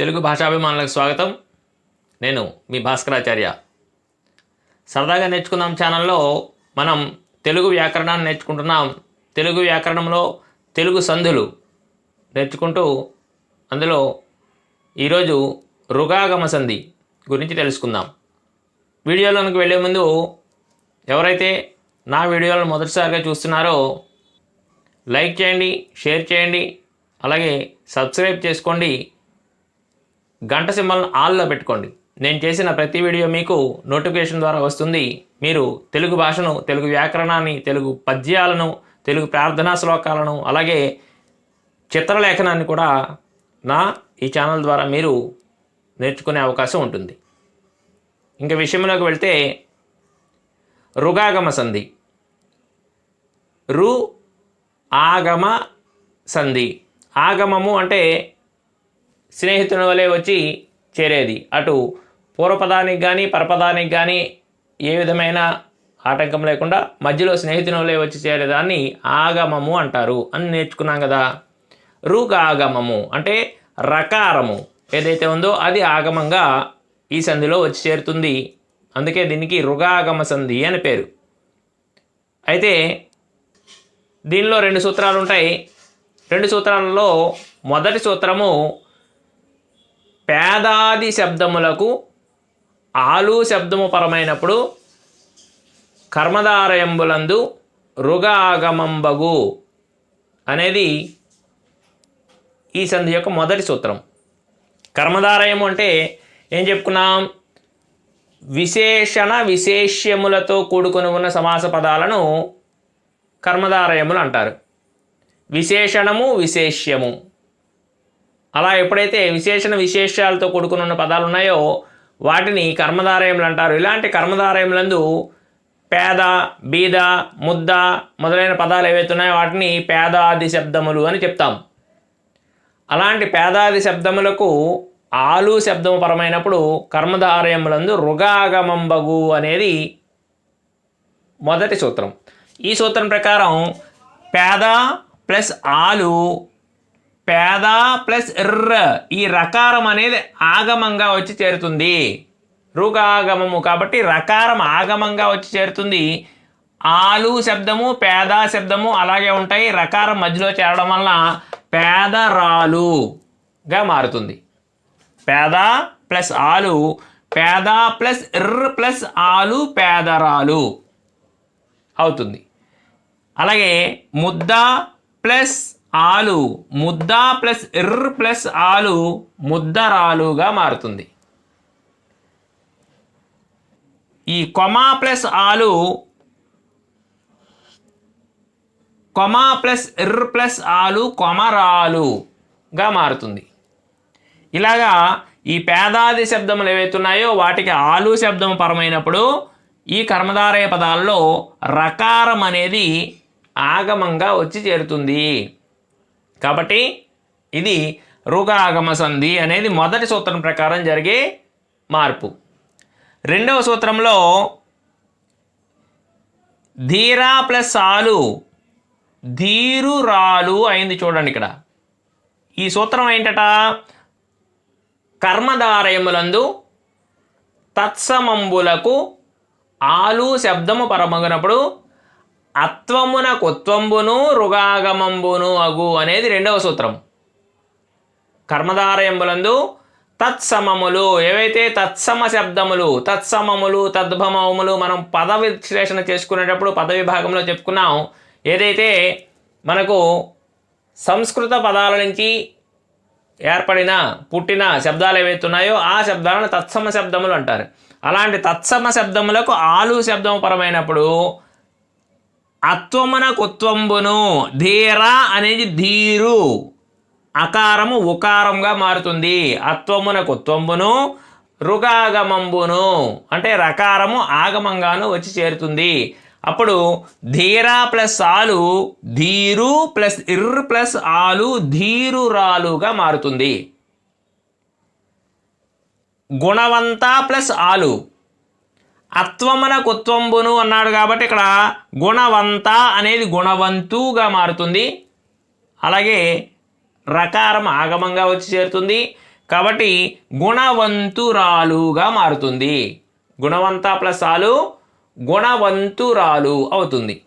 తెలుగు భాషాభిమానులకు స్వాగతం. నేను మీ భాస్కరాచార్య. సరదాగా నేర్చుకుందాం ఛానల్లో మనం తెలుగు వ్యాకరణాన్ని నేర్చుకుంటున్నాం. తెలుగు వ్యాకరణంలో తెలుగు సంధులు నేర్చుకుంటూ అందులో ఈరోజు రుగాగమ సంధి గురించి తెలుసుకుందాం. వీడియోలోనికి వెళ్ళే ముందు ఎవరైతే నా వీడియోలను మొదటిసారిగా చూస్తున్నారో లైక్ చేయండి షేర్ చేయండి అలాగే సబ్స్క్రైబ్ చేసుకోండి. గంట సింబల్ను ఆల్లో పెట్టుకోండి. నేను చేసిన ప్రతి వీడియో మీకు నోటిఫికేషన్ ద్వారా వస్తుంది. మీరు తెలుగు భాషను తెలుగు వ్యాకరణాన్ని తెలుగు పద్యాలను తెలుగు ప్రార్థనా శ్లోకాలను అలాగే చిత్రలేఖనాన్ని కూడా నా ఈ ఛానల్ ద్వారా మీరు నేర్చుకునే అవకాశం ఉంటుంది. ఇంకా విషయంలోకి వెళ్తే రుగాగమ సంధి. రు ఆగమ సంధి. ఆగమము అంటే స్నేహితుని వలె వచ్చి చేరేది. అటు పూర్వపదానికి కానీ పరపదానికి కానీ ఏ విధమైన ఆటంకం లేకుండా మధ్యలో స్నేహితుని వలె వచ్చి చేరేదాన్ని ఆగమము అంటారు. అని నేర్చుకున్నాం కదా. రుగాగమము అంటే రకారము ఏదైతే ఉందో అది ఆగమంగా ఈ సంధిలో వచ్చి చేరుతుంది. అందుకే దీనికి రుగాగమ సంధి అని పేరు. అయితే దీనిలో రెండు సూత్రాలు ఉంటాయి రెండు సూత్రాలలో మొదటి సూత్రము పేదాది శబ్దములకు ఆలు శబ్దము పరమైనప్పుడు కర్మధారయంబులందు రుగాగమంబగు అనేది ఈ సంధి యొక్క మొదటి సూత్రం. కర్మధారయము అంటే ఏం చెప్పుకున్నాం? విశేషణ విశేష్యములతో కూడుకొని ఉన్న సమాస పదాలను కర్మధారయములు అంటారు. విశేషణము విశేష్యము. అలా ఎప్పుడైతే విశేషణ విశేషాలతో కూడుకుని ఉన్న పదాలు ఉన్నాయో వాటిని కర్మధారయములు అంటారు. ఇలాంటి కర్మధారయములందు పేద బీద ముద్ద మొదలైన పదాలు ఏవైతే ఉన్నాయో వాటిని పేదాది శబ్దములు అని చెప్తాం. అలాంటి పేదాది శబ్దములకు ఆలు శబ్దము పరమైనప్పుడు కర్మధారయములందు రుగాగమంబగు అనేది మొదటి సూత్రం. ఈ సూత్రం ప్రకారం పేద ప్లస్ ఆలు పేద ప్లస్ ఎర్ర ఈ రకారం అనేది ఆగమంగా వచ్చి చేరుతుంది. రుగాగమము కాబట్టి రకారం ఆగమంగా వచ్చి చేరుతుంది. ఆలు శబ్దము పేద శబ్దము అలాగే ఉంటాయి. రకారం మధ్యలో చేరడం వలన పేదరాలుగా మారుతుంది. పేద ప్లస్ ఆలు పేద ప్లస్ ఎర్ర ప్లస్ ఆలు పేదరాలు అవుతుంది. అలాగే ముద్ద ప్లస్ ఆలు ముద్దా ప్లస్ ఎర్ర ప్లస్ ఆలు ముద్దరాలుగా మారుతుంది. ఈ కొమా ప్లస్ ఆలు కొమా ప్లస్ ఎర్ర ప్లస్ ఆలు కొమరాలుగా మారుతుంది. ఇలాగా ఈ పేదాది శబ్దములు ఏవైతే ఉన్నాయో వాటికి ఆలు శబ్దం పరమైనప్పుడు ఈ కర్మధారయ పదాల్లో రకారం అనేది ఆగమంగా వచ్చి చేరుతుంది. కాబట్టి ఇది రుగాగమ సంధి అనేది మొదటి సూత్రం ప్రకారం జరిగే మార్పు. రెండవ సూత్రంలో ధీరా ప్లస్ ఆలు ధీరు రాలు అయింది చూడండి ఇక్కడ. ఈ సూత్రం ఏంటట? కర్మధారయములందు తత్సమంబులకు ఆలు శబ్దము పరమగినప్పుడు అత్వమున కుత్వంబును రుగాగమంబును అగు అనేది రెండవ సూత్రం. కర్మధారయంబులందు తత్సమములు ఏవైతే తత్సమ శబ్దములు తత్సమములు తద్భమములు మనం పద విశ్లేషణ చేసుకునేటప్పుడు పద విభాగంలో చెప్పుకున్నాం ఏదైతే మనకు సంస్కృత పదాల నుంచి ఏర్పడిన పుట్టిన శబ్దాలు ఏవైతే ఉన్నాయో ఆ శబ్దాలను తత్సమ శబ్దములు అంటారు. అలాంటి తత్సమ శబ్దములకు ఆలు శబ్దము పరమైనప్పుడు అత్వమున కుత్వంబును ధీర అనేది ధీరు. అకారము ఉకారంగా మారుతుంది. అత్వమున కుత్వంబును రుగాగమంబును. అంటే రకారము ఆగమంగాను వచ్చి చేరుతుంది. అప్పుడు ధీరా ప్లస్ ఆలు ధీరు ప్లస్ ఇర్ ప్లస్ ఆలు ధీరురాలుగా మారుతుంది. గుణవంత ప్లస్ ఆలు. అత్వమున కుత్వంబును అన్నాడు కాబట్టి ఇక్కడ గుణవంత అనేది గుణవంతుగా మారుతుంది. అలాగే రకారం ఆగమంగా వచ్చి చేరుతుంది. కాబట్టి గుణవంతురాలుగా మారుతుంది. గుణవంత ప్లస్ ఆలు గుణవంతురాలు అవుతుంది.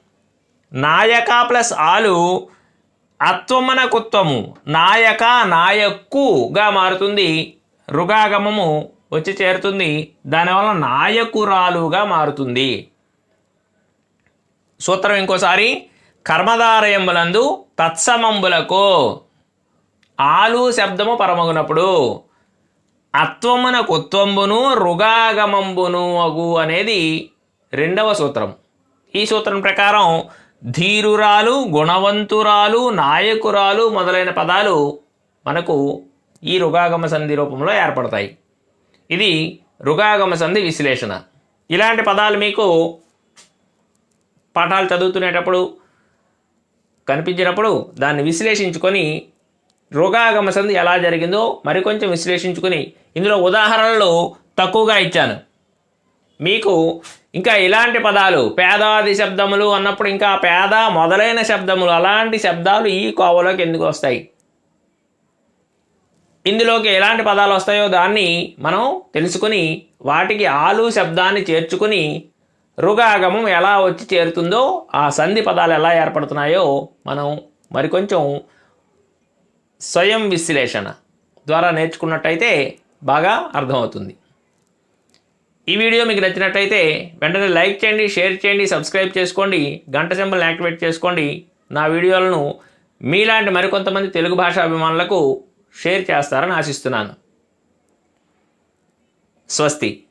నాయక ప్లస్ ఆలు అత్వమన కుత్వము నాయక నాయక్కుగా మారుతుంది. రుగాగమము వచ్చి చేరుతుంది. దానివల్ల నాయకురాలుగా మారుతుంది. సూత్రం ఇంకోసారి కర్మధారయములందు తత్సమంబులకు ఆలు శబ్దము పరమగునప్పుడు అత్వమున కుత్వంబును రుగాగమంబును అగు అనేది రెండవ సూత్రం. ఈ సూత్రం ప్రకారం ధీరురాలు గుణవంతురాలు నాయకురాలు మొదలైన పదాలు మనకు ఈ రుగాగమ సంధి రూపంలో ఏర్పడతాయి. ఇది రుగాగమ సంధి విశ్లేషణ. ఇలాంటి పదాలు మీకు పాఠాలు చదువుతునేటప్పుడు కనిపించినప్పుడు దాన్ని విశ్లేషించుకొని రుగాగమ సంధి ఎలా జరిగిందో మరికొంచెం విశ్లేషించుకుని ఇందులో ఉదాహరణలు తక్కువగా ఇచ్చాను. మీకు ఇంకా ఇలాంటి పదాలు పేదాది శబ్దములు అన్నప్పుడు ఇంకా పేద మొదలైన శబ్దములు అలాంటి శబ్దాలు ఈ కోవలోకి ఎందుకు వస్తాయి? ఇందులోకి ఎలాంటి పదాలు వస్తాయో దాన్ని మనం తెలుసుకుని వాటికి ఆలు శబ్దాన్ని చేర్చుకుని రుగాగమం ఎలా వచ్చి చేరుతుందో ఆ సంధి పదాలు ఎలా ఏర్పడుతున్నాయో మనం మరికొంచెం స్వయం విశ్లేషణ ద్వారా నేర్చుకున్నట్టయితే బాగా అర్థమవుతుంది. ఈ వీడియో మీకు నచ్చినట్టయితే వెంటనే లైక్ చేయండి షేర్ చేయండి సబ్స్క్రైబ్ చేసుకోండి గంట సింబల్ని యాక్టివేట్ చేసుకోండి. నా వీడియోలను మీలాంటి మరికొంతమంది తెలుగు భాషా అభిమానులకు షేర్ చేస్తారని ఆశిస్తున్నాను. స్వస్తి.